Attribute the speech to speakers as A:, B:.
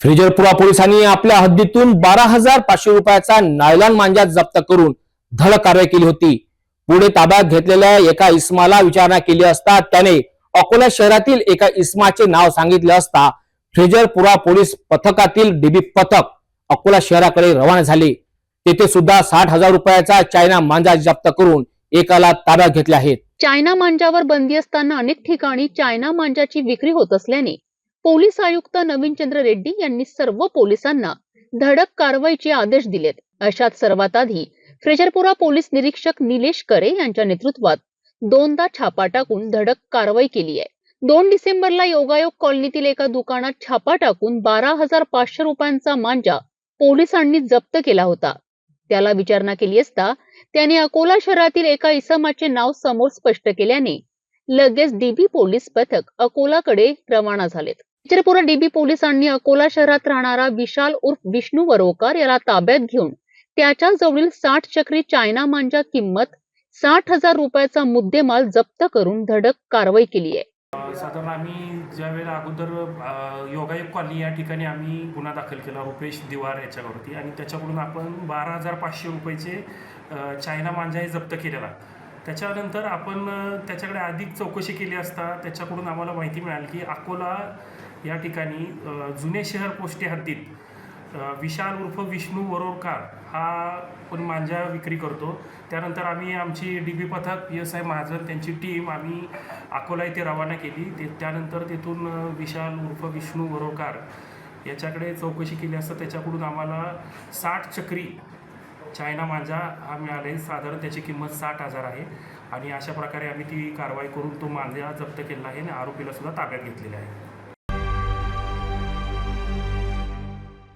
A: फ्रिजरपुरा पोलिसांनी आपल्या हद्दीतून बारा हजार पाचशे रुपयाचा नायलॉन मांजा जप्त करून धड कारवाई केली होती. पुढे ताब्यात घेतलेल्या एका इस्माला विचारणा केली असता त्याने अकोला शहरातील एका इस्माचे नाव सांगितले असता फ्रिजरपुरा पोलीस पथकातील डीबी पथक अकोला शहराकडे रवाना झाले. तेथे सुद्धा साठ हजार रुपयाचा चायना मांजा जप्त करून एकाला ताब्यात घेतले आहेत.
B: चायना मांजावर बंदी असताना अनेक ठिकाणी चायना मांजाची विक्री होत असल्याने पोलीस आयुक्त नवीन चंद्र रेड्डी यांनी सर्व पोलिसांना धडक कारवाईचे आदेश दिलेत. अशात सर्वात आधी फ्रेजरपुरा पोलीस निरीक्षक निलेश करे यांच्या नेतृत्वात दोनदा छापा टाकून धडक कारवाई केली आहे. दोन डिसेंबरला योगायोग कॉलनीतील एका दुकानात छापा टाकून बारा हजार पाचशे रुपयांचा मांजा पोलिसांनी जप्त केला होता. त्याला विचारणा केली असता त्याने अकोला शहरातील एका इसमाचे नाव समोर स्पष्ट केल्याने लगेच डीबी पोलीस पथक अकोलाकडे रवाना झालेत. चित्रपुरा डीबी पोलिसांनी अकोला शहरात राहणारा विशाल उर्फ विष्णू वरोकर याला ताब्यात घेऊन त्याच्या जवळील साठ चक्री चायना मांजा किंमत साठ हजार रुपयाचा मुद्देमाल जप्त करून धडक कारवाई केली आहे.
C: साधारण आम्ही ज्या वेळेला अगोदर योगायोग कॉलनी या ठिकाणी आम्ही गुन्हा दाखल केला रुपेश दिवार याच्यावरती. आणि त्याच्याकडून आपण बारा हजार पाचशे रुपयेचे चायना चायना मांजाही जप्त केलेला. त्याच्यानंतर आपण त्याच्याकडे अधिक चौकशी केली असता त्याच्याकडून आम्हाला माहिती मिळाली की अकोला या ठिकाणी जुने शहर पोस्टे हद्दीत विशाल उर्फ विष्णू वरोरकार हा पण मांजा विक्री करतो. त्यानंतर आम्ही आमची डी बी पथक पी एस आय महाजन त्यांची टीम आम्ही अकोला इथे रवाना केली. ते त्यानंतर तिथून विशाल उर्फ विष्णू वरोरकार याच्याकडे चौकशी केली असता त्याच्याकडून आम्हाला साठ चक्री चायना मांजा हा मिळाले. साधारण त्याची किंमत साठ हजार आहे. आणि अशा प्रकारे आम्ही ती कारवाई करून तो मांजा जप्त केला आहे आणि आरोपीला सुद्धा ताब्यात घेतलेला आहे.